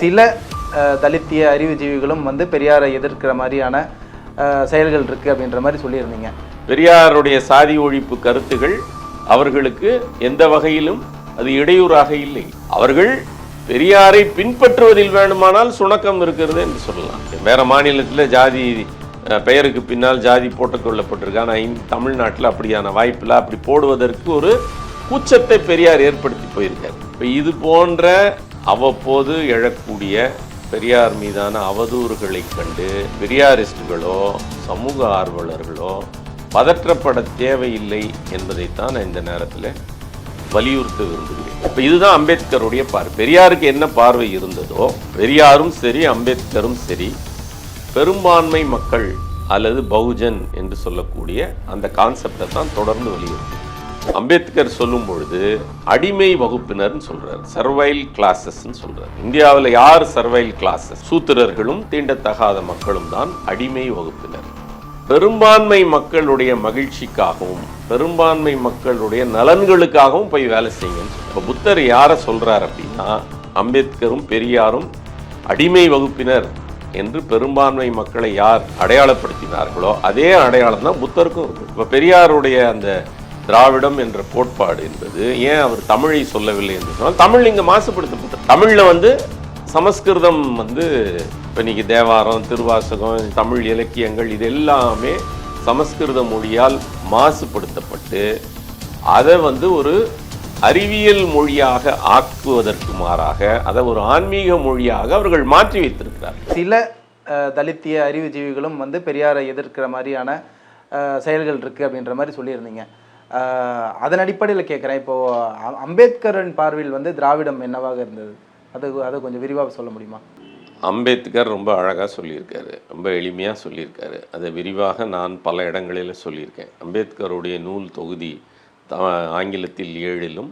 சில தலித்திய அறிவுஜீவிகளும் வந்து பெரியாரை எதிர்க்கிற மாதிரியான செயல்கள் இருக்கு அப்படின்ற மாதிரி சொல்லியிருந்தீங்க. பெரியாருடைய சாதி ஒழிப்பு கருத்துகள் அவர்களுக்கு எந்த வகையிலும் அது இடையூறாக இல்லை. அவர்கள் பெரியாரை பின்பற்றுவதில் வேண்டுமானால் சுணக்கம் இருக்கிறது என்று சொல்லலாம். வேற மாநிலத்தில் ஜாதி பெயருக்கு பின்னால் ஜாதி போட்டுக் கொள்ளப்பட்டிருக்கு. ஆனால் தமிழ்நாட்டில் அப்படியான வாய்ப்பில்லை அப்படி போடுவதற்கு ஒரு கூச்சத்தை பெரியார் ஏற்படுத்தி போயிருக்கார். இப்போ இது போன்ற அவ்வப்போது எழக்கூடிய பெரியார் மீதான அவதூறுகளை கண்டு பெரியாரிஸ்டுகளோ சமூக ஆர்வலர்களோ பதற்றப்பட தேவையில்லை என்பதைத்தான் நான் இந்த நேரத்தில் வலியுறுத்த விரும்புகிறேன். இப்போ இதுதான் அம்பேத்கருடைய பார்வை. பெரியாருக்கு என்ன பார்வை இருந்ததோ பெரியாரும் சரி அம்பேத்கரும் சரி பெரும்பான்மை மக்கள் அல்லது பகுஜன் என்று சொல்லக்கூடிய அந்த கான்செப்டை தான் தொடர்ந்து வலியுறுத்தி அம்பேத்கர் சொல்லும் பொழுது அடிமை வகுப்பினர்னு சொல்றார். சர்வைல் கிளாஸஸ்ன்னு சொல்றார். இந்தியாவில் யார் சர்வைல் கிளாஸஸ் சூத்திரர்களும் தீண்டத்தகாத மக்களும் தான் அடிமை வகுப்பினர். பெரும்பான்மை மக்களுடைய மகிழ்ச்சிக்காகவும் பெரும்பான்மை மக்களுடைய நலன்களுக்காகவும் போய் வேலை செய்யுங்கன்னு இப்போ இப்ப புத்தர் யாரை சொல்றார் அப்படின்னா அம்பேத்கரும் பெரியாரும் அடிமை வகுப்பினர் என்று பெரும்பான்மை மக்களை யார் அடையாளப்படுத்தினார்களோ அதே அடையாளம் தான் புத்தருக்கும் இருக்கு. இப்ப பெரியாருடைய அந்த திராவிடம் என்ற கோட்பாடு என்பது ஏன் அவர் தமிழை சொல்லவில்லை என்று சொன்னால் தமிழ் இங்கே மாசுபடுத்தப்பட்ட தமிழில் வந்து சமஸ்கிருதம் வந்து இப்போ இன்னைக்கு தேவாரம் திருவாசகம் தமிழ் இலக்கியங்கள் இது எல்லாமே சமஸ்கிருத மொழியால் மாசுபடுத்தப்பட்டு அதை வந்து ஒரு அறிவியல் மொழியாக ஆக்குவதற்கு மாறாக அதை ஒரு ஆன்மீக மொழியாக அவர்கள் மாற்றி வைத்திருக்கிறார் சில தலித்திய அறிவுஜீவிகளும் வந்து பெரியாரை எதிர்க்கிற மாதிரியான செயல்கள் இருக்குது அப்படின்ற மாதிரி சொல்லியிருந்தீங்க. அதன் அடிப்படையில் கேட்குறேன் இப்போ அம்பேத்கரின் பார்வையில் வந்து திராவிடம் என்னவாக இருந்தது? அது அதை கொஞ்சம் விரிவாக சொல்ல முடியுமா? அம்பேத்கர் ரொம்ப அழகாக சொல்லியிருக்காரு. ரொம்ப எளிமையாக சொல்லியிருக்காரு. அதை விரிவாக நான் பல இடங்களில் சொல்லியிருக்கேன். அம்பேத்கருடைய நூல் தொகுதி த ஆங்கிலத்தில் ஏழிலும்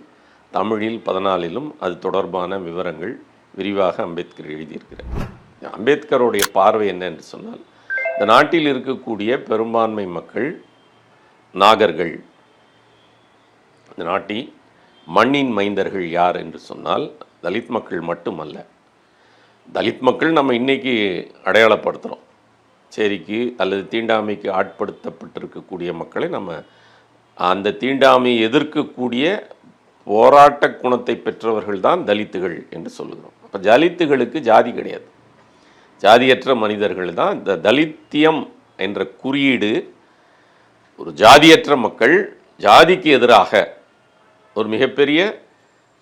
தமிழில் பதினாலிலும் அது தொடர்பான விவரங்கள் விரிவாக அம்பேத்கர் எழுதியிருக்கிறார். அம்பேத்கருடைய பார்வை என்ன என்று சொன்னால் இந்த நாட்டில் இருக்கக்கூடிய பெரும்பான்மை மக்கள் நாகர்கள் இந்த நாட்டி மண்ணின் மைந்தர்கள் யார் என்று சொன்னால் தலித் மக்கள் மட்டுமல்ல. தலித் மக்கள் நம்ம இன்றைக்கி அடையாளப்படுத்துகிறோம் சேரிக்கு அல்லது தீண்டாமைக்கு ஆட்படுத்தப்பட்டிருக்கக்கூடிய மக்களை நம்ம அந்த தீண்டாமையை எதிர்க்கக்கூடிய போராட்ட குணத்தை பெற்றவர்கள் தான் தலித்துகள் என்று சொல்லுகிறோம். அப்போ தலித்துகளுக்கு ஜாதி கிடையாது. ஜாதியற்ற மனிதர்கள் தான் இந்த தலித்தியம் என்ற குறியீடு ஒரு ஜாதியற்ற மக்கள் ஜாதிக்கு எதிராக ஒரு மிகப்பெரிய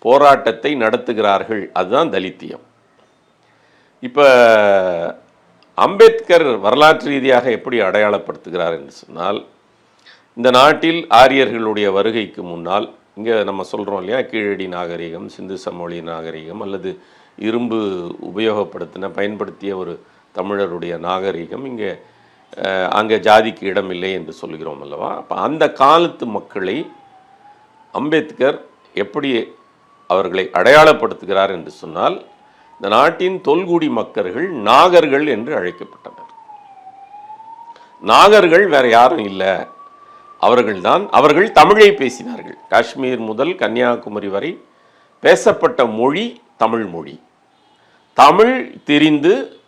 போராட்டத்தை நடத்துகிறார்கள். அதுதான் தலித்தியம். இப்போ அம்பேத்கர் வரலாற்று ரீதியாக எப்படி அடையாளப்படுத்துகிறார் என்று சொன்னால் இந்த நாட்டில் ஆரியர்களுடைய வருகைக்கு முன்னால் இங்கே நம்ம சொல்கிறோம் இல்லையா கீழடி நாகரிகம் சிந்து சமவெளி நாகரிகம் அல்லது இரும்பு உபயோகப்படுத்தின பயன்படுத்திய ஒரு தமிழருடைய நாகரிகம் இங்கே அங்கே ஜாதிக்கு இடமில்லை என்று சொல்கிறோம் அல்லவா? அப்போ அந்த காலத்து மக்களை அம்பேத்கர் எப்படி அவர்களை அடையாளப்படுத்துகிறார் என்று சொன்னால் இந்த நாட்டின் தொல்குடி மக்கர்கள் நாகர்கள் என்று அழைக்கப்பட்டனர். நாகர்கள் வேற யாரும் இல்லை. அவர்கள்தான் அவர்கள் தமிழை பேசினார்கள். காஷ்மீர் முதல் கன்னியாகுமரி வரை பேசப்பட்ட மொழி தமிழ் மொழி. தமிழ் திரிந்து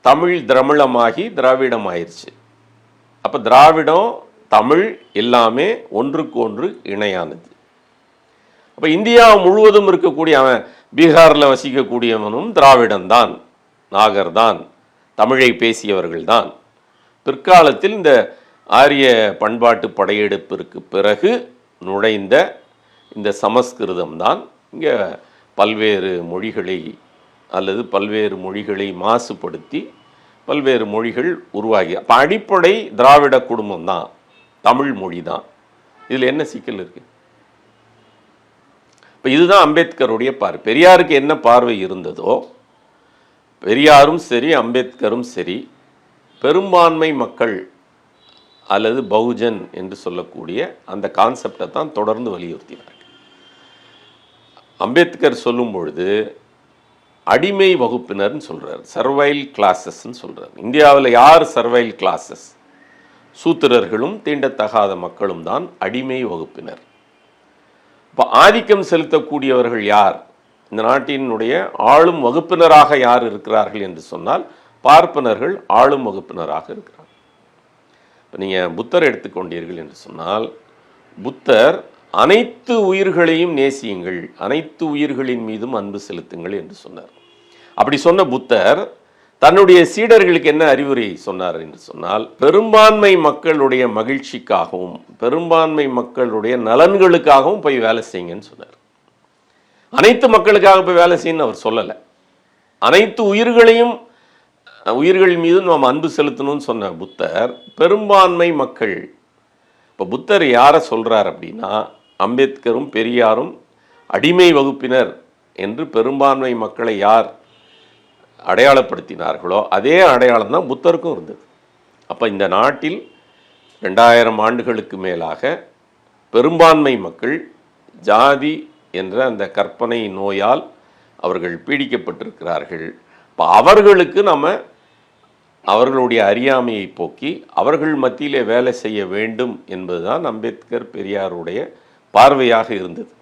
தமிழ் திரமிழமாகி திராவிடம் ஆயிடுச்சு அப்போ திராவிடம் தமிழ் எல்லாமே ஒன்றுக்கு ஒன்று இணையானது. அப்போ இந்தியா முழுவதும் இருக்கக்கூடிய அவன் பீகாரில் வசிக்கக்கூடியவனும் திராவிடன்தான் நாகர்தான் தமிழை பேசியவர்கள்தான். பிற்காலத்தில் இந்த ஆரிய பண்பாட்டு படையெடுப்பிற்கு பிறகு நுழைந்த இந்த சமஸ்கிருதம் தான் இங்கே பல்வேறு மொழிகளை அல்லது பல்வேறு மொழிகளை மாசுபடுத்தி பல்வேறு மொழிகள் உருவாகி அப்போ அடிப்படை திராவிட குடும்பம் தான் தமிழ் மொழி தான் இதில் என்ன சிக்கல் இருக்குது இப்போ இதுதான் அம்பேத்கருடைய பார்வை. பெரியாருக்கு என்ன பார்வை இருந்ததோ பெரியாரும் சரி அம்பேத்கரும் சரி பெரும்பான்மை மக்கள் அல்லது பகுஜன் என்று சொல்லக்கூடிய அந்த கான்செப்டை தான் தொடர்ந்து வலியுறுத்தினார்கள் அம்பேத்கர் சொல்லும் பொழுது அடிமை வகுப்பினர்னு சொல்கிறார் சர்வைல் கிளாஸஸ்ன்னு சொல்கிறார் இந்தியாவில் யார் சர்வைல் கிளாஸஸ் சூத்திரர்களும் தீண்டத்தகாத மக்களும் தான் அடிமை வகுப்பினர். இப்போ ஆதிக்கம் செலுத்தக்கூடியவர்கள் யார்? இந்த நாட்டினுடைய ஆளும் வகுப்பினராக யார் இருக்கிறார்கள் என்று சொன்னால் பார்ப்பனர்கள் ஆளும் வகுப்பினராக இருக்கிறார்கள் இப்போ நீங்கள் புத்தர் எடுத்துக்கொண்டீர்கள் என்று சொன்னால் புத்தர் அனைத்து உயிர்களையும் நேசியுங்கள் அனைத்து உயிர்களின் மீதும் அன்பு செலுத்துங்கள் என்று சொன்னார். அப்படி சொன்ன புத்தர் தன்னுடைய சீடர்களுக்கு என்ன அறிவுரை சொன்னார் என்று சொன்னால் பெரும்பான்மை மக்களுடைய மகிழ்ச்சிக்காகவும் பெரும்பான்மை மக்களுடைய நலன்களுக்காகவும் போய் வேலை செய்யுங்கன்னு சொன்னார். அனைத்து மக்களுக்காக போய் வேலை செய்யணும்னு அவர் சொல்லலை. அனைத்து உயிர்களையும் உயிர்கள் மீது நாம் அன்பு செலுத்தணும்னு சொன்ன புத்தர் பெரும்பான்மை மக்கள் இப்போ புத்தர் யாரை சொல்கிறார் அப்படின்னா அம்பேத்கரும் பெரியாரும் அடிமை வகுப்பினர் என்று பெரும்பான்மை மக்களை யார் அடையாளப்படுத்தினார்களோ அதே அடையாளம் தான் புத்தருக்கும் இருந்தது. அப்போ இந்த நாட்டில் ரெண்டாயிரம் ஆண்டுகளுக்கு மேலாக பெரும்பான்மை மக்கள் ஜாதி என்ற அந்த கற்பனை நோயால் அவர்கள் பீடிக்கப்பட்டிருக்கிறார்கள். இப்போ அவர்களுக்கு நம்ம அவர்களுடைய அறியாமையை போக்கி அவர்கள் மத்தியிலே வேலை செய்ய வேண்டும் என்பதுதான் அம்பேத்கர் பெரியாருடைய பார்வையாக இருந்தது.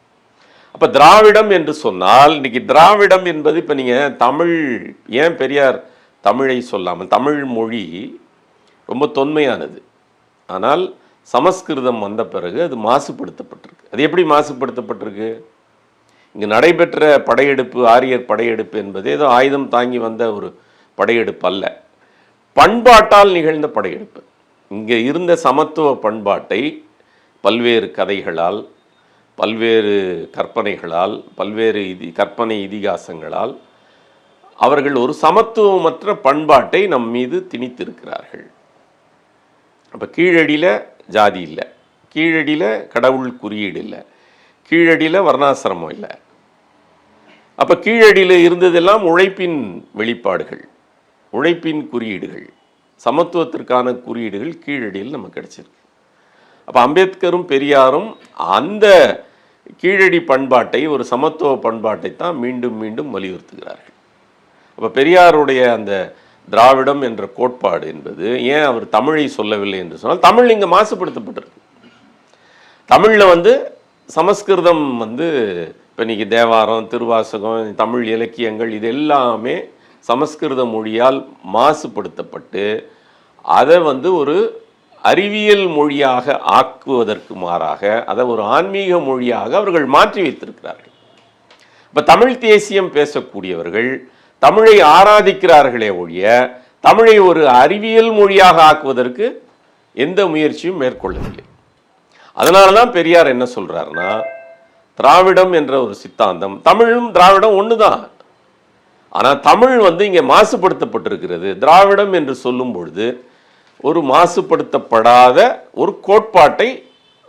அப்போ திராவிடம் என்று சொன்னால் இன்னைக்கு திராவிடம் என்பது இப்போ நீங்கள் தமிழ் ஏன் பெரியார் தமிழை சொல்லாமல் தமிழ் மொழி ரொம்ப தொன்மையானது. ஆனால் சமஸ்கிருதம் வந்த பிறகு அது மாசுபடுத்தப்பட்டிருக்கு. அது எப்படி மாசுபடுத்தப்பட்டிருக்கு? இங்கே நடைபெற்ற படையெடுப்பு ஆரியர் படையெடுப்பு என்பது ஏதோ ஆயுதம் தாங்கி வந்த ஒரு படையெடுப்பு அல்ல. பண்பாட்டால் நிகழ்ந்த படையெடுப்பு. இங்கே இருந்த சமத்துவ பண்பாட்டை பல்வேறு கதைகளால் பல்வேறு கற்பனைகளால் பல்வேறு இதி கற்பனை இதிகாசங்களால் அவர்கள் ஒரு சமத்துவமற்ற பண்பாட்டை நம் மீது திணித்திருக்கிறார்கள். அப்போ கீழடியில் ஜாதி இல்லை. கீழடியில் கடவுள் குறியீடு இல்லை. கீழடியில் வர்ணாசிரமம் இல்லை. அப்போ கீழடியில் இருந்ததெல்லாம் உழைப்பின் வெளிப்பாடுகள் உழைப்பின் குறியீடுகள். சமத்துவத்திற்கான குறியீடுகள் கீழடியில் நமக்கு கிடைச்சிருக்கு. அப்போ அம்பேத்கரும் பெரியாரும் அந்த கீழடி பண்பாட்டை ஒரு சமத்துவ பண்பாட்டை தான் மீண்டும் மீண்டும் வலியுறுத்துகிறார்கள். அப்போ பெரியாருடைய அந்த திராவிடம் என்ற கோட்பாடு என்பது ஏன் அவர் தமிழை சொல்லவில்லை என்று சொன்னால் தமிழ் இங்கே மாசுபடுத்தப்பட்டிருக்கு. தமிழில் வந்து சமஸ்கிருதம் வந்து இப்போ இன்னைக்கு தேவாரம் திருவாசகம் தமிழ் இலக்கியங்கள் இது எல்லாமே சமஸ்கிருத மொழியால் மாசுபடுத்தப்பட்டு அதை வந்து ஒரு அறிவியல் மொழியாக ஆக்குவதற்கு மாறாக அதை ஒரு ஆன்மீக மொழியாக அவர்கள் மாற்றி வைத்திருக்கிறார்கள். இப்போ தமிழ் தேசியம் பேசக்கூடியவர்கள் தமிழை ஆராதிக்கிறார்களே ஒழிய தமிழை ஒரு அறிவியல் மொழியாக ஆக்குவதற்கு எந்த முயற்சியும் மேற்கொள்ளவில்லை. அதனால தான் பெரியார் என்ன சொல்றாருன்னா திராவிடம் என்ற ஒரு சித்தாந்தம் தமிழும் திராவிடம் ஒன்று தான் ஆனால் தமிழ் வந்து இங்கே மாசுபடுத்தப்பட்டிருக்கிறது. திராவிடம் என்று சொல்லும் பொழுது ஒரு மாசுபடுத்தப்படாத ஒரு கோட்பாட்டை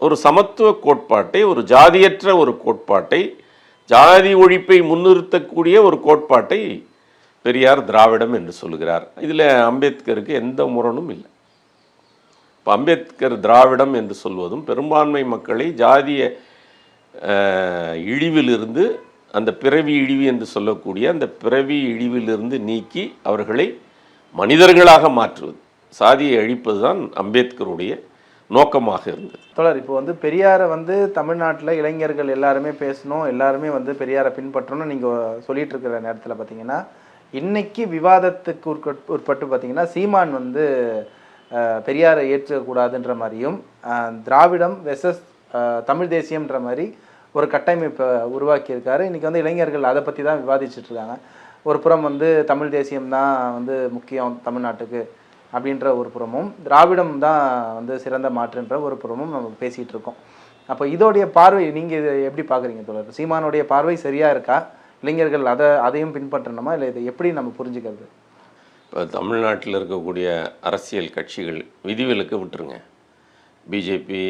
ஒரு சமத்துவ கோட்பாட்டை ஒரு ஜாதியற்ற ஒரு கோட்பாட்டை ஜாதி ஒழிப்பை முன்னிறுத்தக்கூடிய ஒரு கோட்பாட்டை பெரியார் திராவிடம் என்று சொல்லுகிறார். இதில் அம்பேத்கருக்கு எந்த முரணும் இல்லை. இப்போ அம்பேத்கர் திராவிடம் என்று சொல்வதும் பெரும்பான்மை மக்களை ஜாதிய இழிவிலிருந்து அந்த பிறவி இழிவு என்று சொல்லக்கூடிய அந்த பிறவி இழிவிலிருந்து நீக்கி அவர்களை மனிதர்களாக மாற்றுவது. சாதியை அழிப்பது தான் அம்பேத்கருடைய நோக்கமாக இருந்தது. தொடர் இப்போ வந்து பெரியாரை வந்து தமிழ்நாட்டில் இளைஞர்கள் எல்லாருமே பேசணும் எல்லாருமே வந்து பெரியாரை பின்பற்றணும்னு நீங்கள் சொல்லிட்டு இருக்கிற நேரத்தில் பார்த்தீங்கன்னா இன்னைக்கு விவாதத்துக்கு உட்கட் உட்பட்டு பார்த்தீங்கன்னா சீமான் வந்து பெரியாரை ஏற்றக்கூடாதுன்ற மாதிரியும் திராவிடம் வெசஸ் தமிழ் தேசியம்ன்ற மாதிரி ஒரு கட்டமைப்பை உருவாக்கியிருக்காரு. இன்றைக்கி வந்து இளைஞர்கள் அதை பற்றி தான் விவாதிச்சுட்ருக்காங்க ஒரு புறம் வந்து தமிழ் தேசியம் தான் வந்து முக்கியம் தமிழ்நாட்டுக்கு. அப்படின்ற ஒரு புறமும் திராவிடம் தான் வந்து சிறந்த மாற்றுன்ற ஒரு புறமும் நம்ம பேசிகிட்டு இருக்கோம். அப்போ இதோடைய பார்வை நீங்கள் இதை எப்படி பார்க்குறீங்க தோழர்? சீமானுடைய பார்வை சரியாக இருக்கா? இளைஞர்கள் அதை அதையும் பின்பற்றணுமா? இல்லை இதை எப்படி நம்ம புரிஞ்சுக்கிறது? இப்போ தமிழ்நாட்டில் இருக்கக்கூடிய அரசியல் கட்சிகள் விதிவிலக்கு விட்டுருங்க. பிஜேபி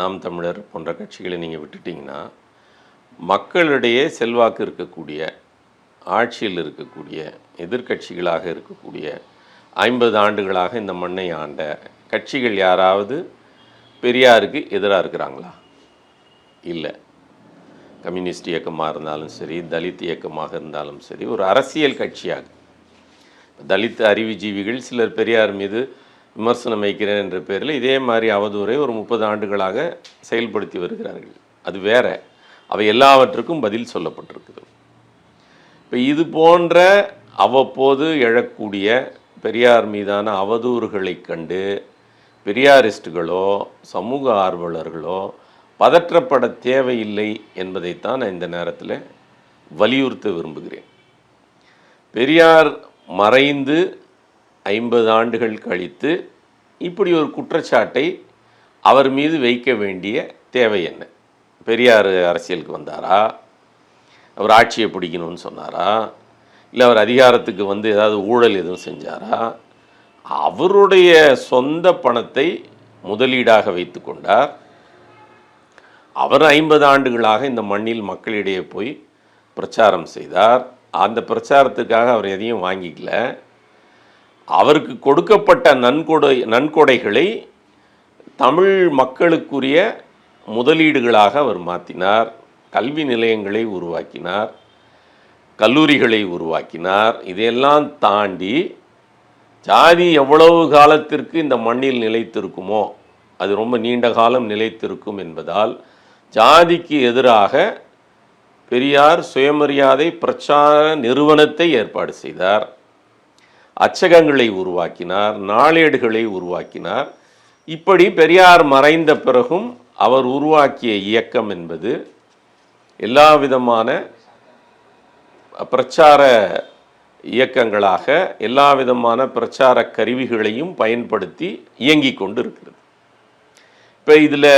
நாம் தமிழர் போன்ற கட்சிகளை நீங்கள் விட்டுட்டிங்கன்னா மக்களிடையே செல்வாக்கு இருக்கக்கூடிய ஆட்சியில் இருக்கக்கூடிய எதிர்க்கட்சிகளாக இருக்கக்கூடிய ஐம்பது ஆண்டுகளாக இந்த மண்ணை ஆண்ட கட்சிகள் யாராவது பெரியாருக்கு எதிராக இருக்கிறாங்களா? இல்லை. கம்யூனிஸ்ட் இயக்கமாக இருந்தாலும் சரி தலித் இயக்கமாக இருந்தாலும் சரி ஒரு அரசியல் கட்சியாக. தலித் அறிவுஜீவிகள் சிலர் பெரியார் மீது விமர்சனம் வைக்கிறேன் என்ற பேரில் இதே மாதிரி அவதூறை ஒரு முப்பது ஆண்டுகளாக செயல்படுத்தி வருகிறார்கள். அது வேற. அவை எல்லாவற்றுக்கும் பதில் சொல்லப்பட்டிருக்குது. இப்போ இது போன்ற அவ்வப்போது எழக்கூடிய பெரியார் மீதான அவதூறுகளைக் கண்டு பெரியாரிஸ்டுகளோ சமூக ஆர்வலர்களோ பதற்றப்பட தேவையில்லை என்பதைத்தான் நான் இந்த நேரத்தில் வலியுறுத்த விரும்புகிறேன். பெரியார் மறைந்து ஐம்பது ஆண்டுகள் கழித்து இப்படி ஒரு குற்றச்சாட்டை அவர் மீது வைக்க வேண்டிய தேவை என்ன? பெரியார் அரசியலுக்கு வந்தாரா? அவர் ஆட்சியை பிடிக்கணும்னு சொன்னாரா? இல்லை அவர் அதிகாரத்துக்கு வந்து ஏதாவது ஊழல் எதுவும் செஞ்சாரா? அவருடைய சொந்த பணத்தை முதலீடாக வைத்து கொண்டார். அவர் ஐம்பது ஆண்டுகளாக இந்த மண்ணில் மக்களிடையே போய் பிரச்சாரம் செய்தார். அந்த பிரச்சாரத்துக்காக அவர் எதையும் வாங்கிக்கல. அவருக்கு கொடுக்கப்பட்ட நன்கொடை நன்கொடைகளை தமிழ் மக்களுக்குரிய முதலீடுகளாக அவர் மாற்றினார் கல்வி நிலையங்களை உருவாக்கினார். கல்லூரிகளை உருவாக்கினார். இதையெல்லாம் தாண்டி ஜாதி எவ்வளவு காலத்திற்கு இந்த மண்ணில் நிலைத்திருக்குமோ அது ரொம்ப நீண்ட காலம் நிலைத்திருக்கும் என்பதால் ஜாதிக்கு எதிராக பெரியார் சுயமரியாதை பிரச்சார நிறுவனத்தை ஏற்பாடு செய்தார். அச்சகங்களை உருவாக்கினார் நாளேடுகளை உருவாக்கினார். இப்படி பெரியார் மறைந்த பிறகும் அவர் உருவாக்கிய இயக்கம் என்பது எல்லா விதமான பிரச்சார இயக்கங்களாக எல்லா விதமான பிரச்சார கருவிகளையும் பயன்படுத்தி இயங்கி கொண்டு இருக்கிறது இப்போ இதில்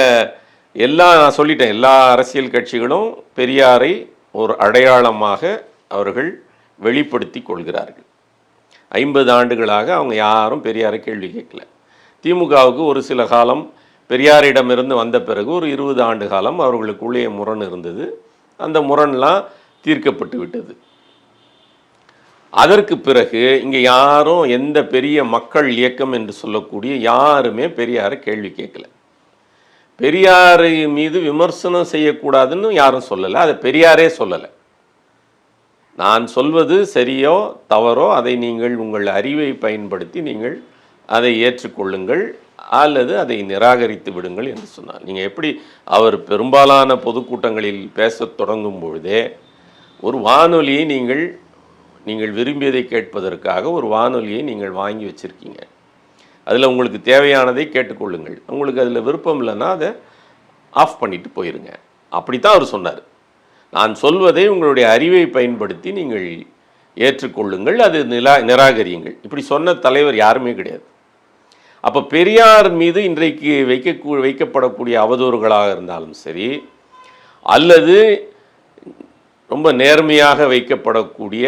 எல்லா நான் சொல்லிட்டேன் எல்லா அரசியல் கட்சிகளும் பெரியாரை ஒரு அடையாளமாக அவர்கள் வெளிப்படுத்தி கொள்கிறார்கள். ஐம்பது ஆண்டுகளாக அவங்க யாரும் பெரியாரை கேள்வி கேட்கல. திமுகவுக்கு ஒரு சில காலம் பெரியாரிடமிருந்து வந்த பிறகு ஒரு இருபது ஆண்டு காலம் அவர்களுக்குள்ளே முரண் இருந்தது. அந்த முரண்லாம் தீர்க்கப்பட்டு விட்டது. அதற்கு பிறகு இங்கே யாரும் எந்த பெரிய மக்கள் இயக்கம் என்று சொல்லக்கூடிய யாருமே பெரியாரை கேள்வி கேட்கல. பெரியார் மீது விமர்சனம் செய்யக்கூடாதுன்னு யாரும் சொல்லலை. அதை பெரியாரே சொல்லலை. நான் சொல்வது சரியோ தவறோ அதை நீங்கள் உங்கள் அறிவை பயன்படுத்தி நீங்கள் அதை ஏற்றுக்கொள்ளுங்கள் அல்லது அதை நிராகரித்து விடுங்கள் என்று சொன்னார். நீங்கள் எப்படி அவர் பெரும்பாலான பொதுக்கூட்டங்களில் பேசத் தொடங்கும் பொழுதே ஒரு வானொலியை நீங்கள் நீங்கள் விரும்பியதை கேட்பதற்காக ஒரு வானொலியை நீங்கள் வாங்கி வச்சுருக்கீங்க. அதில் உங்களுக்கு தேவையானதை கேட்டுக்கொள்ளுங்கள். உங்களுக்கு அதில் விருப்பம் இல்லைன்னா அதை ஆஃப் பண்ணிட்டு போயிருங்க. அப்படித்தான் அவர் சொன்னார். நான் சொல்வதை உங்களுடைய அறிவை பயன்படுத்தி நீங்கள் ஏற்றுக்கொள்ளுங்கள் அது நிலா நிராகரியுங்கள். இப்படி சொன்ன தலைவர் யாருமே கிடையாது. அப்போ பெரியார் மீது இன்றைக்கு வைக்க வைக்கப்படக்கூடிய அவதூறுகளாக இருந்தாலும் சரி அல்லது ரொம்ப நேர்மையாக வைக்கப்படக்கூடிய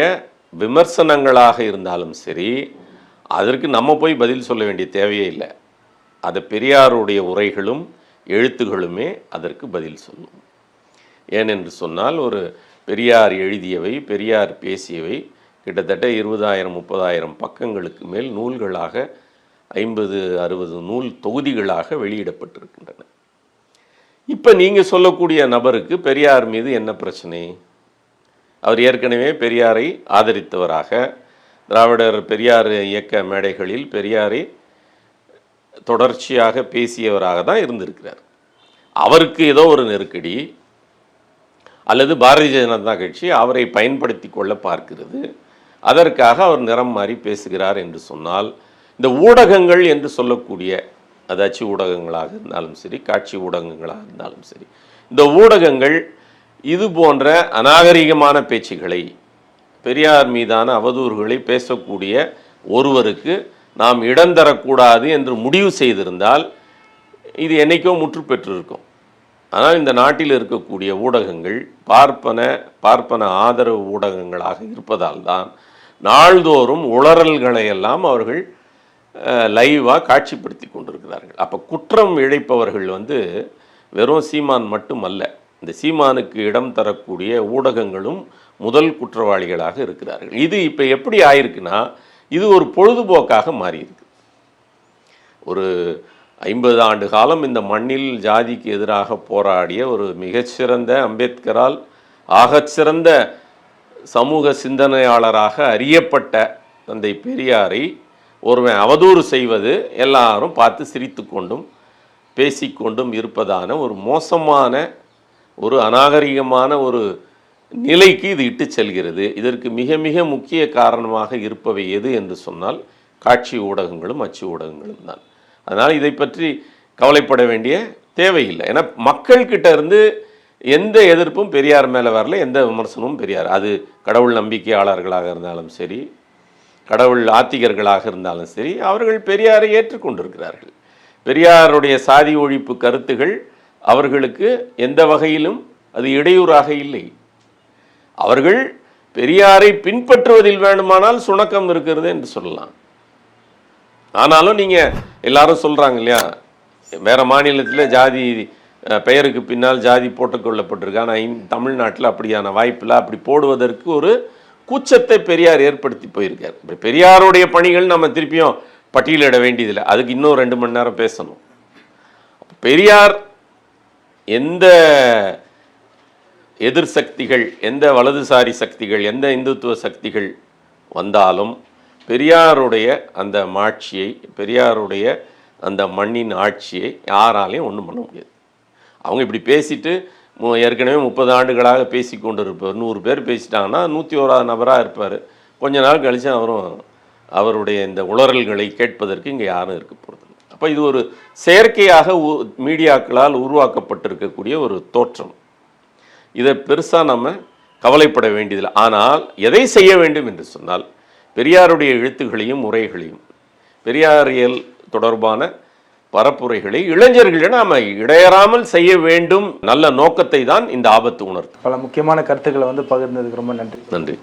விமர்சனங்களாக இருந்தாலும் சரி அதற்கு நம்ம போய் பதில் சொல்ல வேண்டிய தேவையே இல்லை. அது பெரியாருடைய உரைகளும் எழுத்துகளுமே அதற்கு பதில் சொல்லும். ஏனென்று சொன்னால் ஒரு பெரியார் எழுதியவை பெரியார் பேசியவை கிட்டத்தட்ட இருபதாயிரம் முப்பதாயிரம் பக்கங்களுக்கு மேல் நூல்களாக ஐம்பது அறுபது நூல் தொகுதிகளாக வெளியிடப்பட்டிருக்கின்றன. இப்போ நீங்கள் சொல்லக்கூடிய நபருக்கு பெரியார் மீது என்ன பிரச்சனை? அவர் ஏற்கனவே பெரியாரை ஆதரித்தவராக திராவிடர் பெரியார் இயக்க மேடைகளில் பெரியாரை தொடர்ச்சியாக பேசியவராக தான் இருந்திருக்கிறார். அவருக்கு ஏதோ ஒரு நெருக்கடி அல்லது பாரதிய ஜனதா கட்சி அவரை பயன்படுத்தி கொள்ள பார்க்கிறது. அதற்காக அவர் நிறம் மாறி பேசுகிறார் என்று சொன்னால் இந்த ஊடகங்கள் என்று சொல்லக்கூடிய அது அச்சு ஊடகங்களாக இருந்தாலும் சரி காட்சி ஊடகங்களாக இருந்தாலும் சரி இந்த ஊடகங்கள் இது போன்ற அநாகரிகமான பேச்சுகளை பெரியார் மீதான அவதூறுகளை பேசக்கூடிய ஒருவருக்கு நாம் இடம் தரக்கூடாது என்று முடிவு செய்திருந்தால் இது என்றைக்கோ முற்று பெற்றிருக்கும். ஆனால் இந்த நாட்டில் இருக்கக்கூடிய ஊடகங்கள் பார்ப்பன பார்ப்பன ஆதரவு ஊடகங்களாக இருப்பதால் தான் நாள்தோறும் உளறல்களை எல்லாம் அவர்கள் லைவாக காட்சிப்படுத்தி கொண்டிருக்கிறார்கள். அப்போ குற்றம் இழைப்பவர்கள் வந்து வெறும் சீமான் மட்டுமல்ல. இந்த சீமானுக்கு இடம் தரக்கூடிய ஊடகங்களும் முதல் குற்றவாளிகளாக இருக்கிறார்கள். இது இப்போ எப்படி ஆயிருக்குன்னா இது ஒரு பொழுதுபோக்காக மாறியிருக்கு. ஒரு ஐம்பது ஆண்டு காலம் இந்த மண்ணில் ஜாதிக்கு எதிராக போராடிய ஒரு மிகச்சிறந்த அம்பேத்கரால் ஆகச்சிறந்த சமூக சிந்தனையாளராக அறியப்பட்ட தந்தை பெரியாரை ஒருவன் அவதூறு செய்வது எல்லாரும் பார்த்து சிரித்து கொண்டும் பேசிக்கொண்டும் இருப்பதான ஒரு மோசமான ஒரு அநாகரிகமான ஒரு நிலைக்கு இது இட்டு செல்கிறது. இதற்கு மிக மிக முக்கிய காரணமாக இருப்பவை எது என்று சொன்னால் காட்சி ஊடகங்களும் அச்சு ஊடகங்களும் தான். அதனால் இதை பற்றி கவலைப்பட வேண்டிய தேவையில்லை. ஏன்னா மக்கள்கிட்ட இருந்து எந்த எதிர்ப்பும் பெரியார் மேலே வரல எந்த விமர்சனமும் பெரியார். அது கடவுள் நம்பிக்கையாளர்களாக இருந்தாலும் சரி கடவுள் ஆத்திகர்களாக இருந்தாலும் சரி அவர்கள் பெரியாரை ஏற்றுக்கொண்டிருக்கிறார்கள். பெரியாருடைய சாதி ஒழிப்பு கருத்துகள் அவர்களுக்கு எந்த வகையிலும் அது இடையூறாக இல்லை. அவர்கள் பெரியாரை பின்பற்றுவதில் வேண்டுமானால் சுணக்கம் இருக்கிறது என்று சொல்லலாம். ஆனாலும் நீங்க எல்லாரும் சொல்றாங்க இல்லையா? வேற மாநிலத்தில் ஜாதி பெயருக்கு பின்னால் ஜாதி போட்டுக்கொள்ளப்பட்டிருக்கு ஆனால் தமிழ்நாட்டில் அப்படியான வாய்ப்பில் அப்படி போடுவதற்கு ஒரு கூச்சத்தை பெரியார் ஏற்படுத்தி போயிருக்கார். இப்போ பெரியாருடைய பணிகள் நம்ம திருப்பியும் பட்டியலிட வேண்டியதில்லை. அதுக்கு இன்னும் ரெண்டு மணி நேரம் பேசணும். பெரியார் எந்த எதிர் சக்திகள் எந்த வலதுசாரி சக்திகள் எந்த இந்துத்துவ சக்திகள் வந்தாலும் பெரியாருடைய அந்த மாட்சியை பெரியாருடைய அந்த மண்ணின் ஆட்சியை யாராலையும் ஒன்றும் பண்ண முடியாது. அவங்க இப்படி பேசிட்டு ஏற்கனவே முப்பது ஆண்டுகளாக பேசி கொண்டு இருப்பார் நூறு பேர் பேசிட்டாங்கன்னா நூற்றி ஓராது நபராக இருப்பார். கொஞ்ச நாள் கழிச்சு அவரும் அவருடைய இந்த உளறல்களை கேட்பதற்கு இங்கே யாரும் இருக்குது அப்போ இது ஒரு செயற்கையாக மீடியாக்களால் உருவாக்கப்பட்டிருக்கக்கூடிய ஒரு தோற்றம். இதை பெருசாக நம்ம கவலைப்பட வேண்டியதில்லை. ஆனால் எதை செய்ய வேண்டும் என்று சொன்னால் பெரியாருடைய எழுத்துகளையும் உரைகளையும் பெரியாரியல் தொடர்பான பரப்புரைகளை இளைஞர்களிடம் நாம் இடையறாமல் செய்ய வேண்டும் நல்ல நோக்கத்தை தான் இந்த ஆபத்து உணர்த்தும். பல முக்கியமான கருத்துக்களை வந்து பகிர்ந்ததுக்கு ரொம்ப நன்றி. நன்றி.